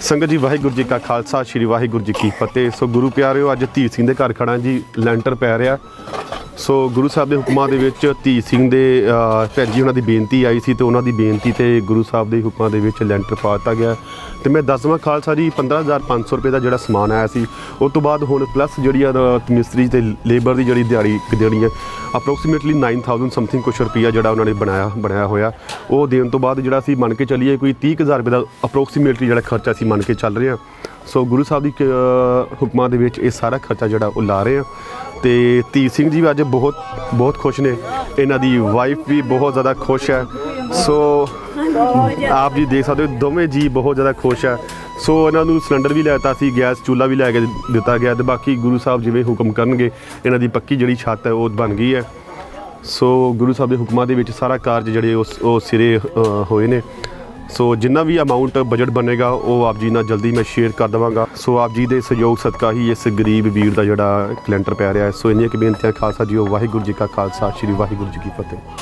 ਸੰਗਤ ਜੀ ਵਾਹਿਗੁਰੂ ਜੀ ਕਾ ਖਾਲਸਾ ਸ੍ਰੀ ਵਾਹਿਗੁਰੂ ਜੀ ਕੀ ਫਤਿਹ। ਸੋ ਗੁਰੂ ਪਿਆਰਿਓ ਅੱਜ ਧੀਰ ਸਿੰਘ ਦੇ ਘਰ ਖੜਾ ਜੀ ਲੈਂਟਰ ਪੈ ਰਿਹਾ। ਸੋ ਗੁਰੂ ਸਾਹਿਬ ਦੇ ਹੁਕਮਾਂ ਦੇ ਵਿੱਚ ਧੀਰ ਸਿੰਘ ਦੇ ਅਹ, ਭੈਣ ਜੀ ਉਹਨਾਂ ਦੀ ਬੇਨਤੀ ਆਈ ਸੀ ਤੇ ਉਹਨਾਂ ਦੀ ਬੇਨਤੀ ਤੇ ਗੁਰੂ ਸਾਹਿਬ ਦੇ ਹੁਕਮਾਂ ਦੇ ਵਿੱਚ ਲੈਂਟਰ ਪਾ ਦਿੱਤਾ ਗਿਆ। ਤੇ ਮੈਂ ਦਸਵਾਂ ਖਾਲਸਾ ਜੀ 15500 ਰੁਪਏ ਦਾ ਜਿਹੜਾ ਸਮਾਨ ਆਇਆ ਸੀ ਉਸ ਤੋਂ ਬਾਅਦ ਹੁਣ ਪਲੱਸ ਜਿਹੜੀ ਆ ਮਿਸਤਰੀ ਤੇ ਲੇਬਰ ਦੀ ਜਿਹੜੀ ਦਿਹਾੜੀ ਦੇਣੀ ਹੈ ਅਪਰੋਕਸੀਮੇਟਲੀ 9000 ਸਮਥਿੰਗ ਕੁਛ ਰੁਪਈਆ ਜਿਹੜਾ ਉਹਨਾਂ ਨੇ ਬਣਾਇਆ ਬਣਾਇਆ ਹੋਇਆ। ਉਹ ਦੇਣ ਤੋਂ ਬਾਅਦ ਜਿਹੜਾ ਸੀ ਮੰਨ ਕੇ ਚੱਲੀਏ ਕੋਈ 30000 ਰੁਪਏ ਦਾ ਅਪਰੋਕਸੀਮੇਟਲੀ ਜਿਹੜਾ ਖਰਚਾ ਸੀ ਮੰਨ ਕੇ ਚੱਲ ਰਹੇ ਹਾਂ। ਸੋ ਗੁਰੂ ਸਾਹਿਬ ਦੀ ਹੁਕਮਾਂ ਦੇ ਵਿੱਚ ਇਹ ਸਾਰਾ ਖਰਚਾ ਜਿਹੜਾ ਉਹ ਲਾ ਰਹੇ ਆ ਤੇ ਧੀਰ ਸਿੰਘ ਜੀ ਅੱਜ ਬਹੁਤ ਬਹੁਤ ਖੁਸ਼ ਨੇ। ਇਹਨਾਂ ਦੀ ਵਾਈਫ ਵੀ ਬਹੁਤ ਜ਼ਿਆਦਾ ਖੁਸ਼ ਹੈ। ਸੋ ਆਪ ਜੀ ਦੇਖ ਸਕਦੇ ਹੋ ਦੋਵੇਂ ਜੀ ਬਹੁਤ ਜ਼ਿਆਦਾ ਖੁਸ਼ ਹੈ। ਸੋ ਇਹਨਾਂ ਨੂੰ ਸਿਲੰਡਰ ਵੀ ਲੈਤਾ ਸੀ, ਗੈਸ, ਚੁੱਲ੍ਹਾ ਵੀ ਲੈ ਕੇ ਦਿੱਤਾ ਗਿਆ ਤੇ ਬਾਕੀ ਗੁਰੂ ਸਾਹਿਬ ਜਿਵੇਂ ਹੁਕਮ ਕਰਨਗੇ, ਇਹਨਾਂ ਦੀ ਪੱਕੀ ਜਿਹੜੀ ਛੱਤ ਹੈ ਉਹ ਬਣ ਗਈ ਹੈ। ਸੋ ਗੁਰੂ ਸਾਹਿਬ ਦੇ ਹੁਕਮਾਂ ਦੇ ਵਿੱਚ ਸਾਰਾ ਕਾਰਜ ਜਿਹੜੇ ਉਸ, ਉਹ ਸਿਰੇ ਹੋਏ ਨੇ। ਸੋ ਜਿੰਨਾ ਵੀ ਅਮਾਉਂਟ ਬਜਟ ਬਣੇਗਾ, ਉਹ ਆਪ ਜੀ ਨਾਲ ਜਲਦੀ ਮੈਂ ਸ਼ੇਅਰ ਕਰ ਦਵਾਂਗਾ। ਸੋ ਆਪ ਜੀ ਦੇ ਸਹਿਯੋਗ ਸਦਕਾ ਹੀ ਇਸ ਗਰੀਬ ਵੀਰ ਦਾ ਜਿਹੜਾ ਕੈਲੰਡਰ ਪੈ ਰਿਹਾ ਹੈ। ਸੋ ਇੰਨੀਆਂ ਕਿ ਬੇਨਤੀਆਂ ਖਾਲਸਾ ਜੀਓ ਵਾਹਿਗੁਰੂ ਜੀ ਕਾ ਖਾਲਸਾ, ਸ੍ਰੀ ਵਾਹਿਗੁਰੂ ਜੀ ਕੀ ਫਤਿਹ।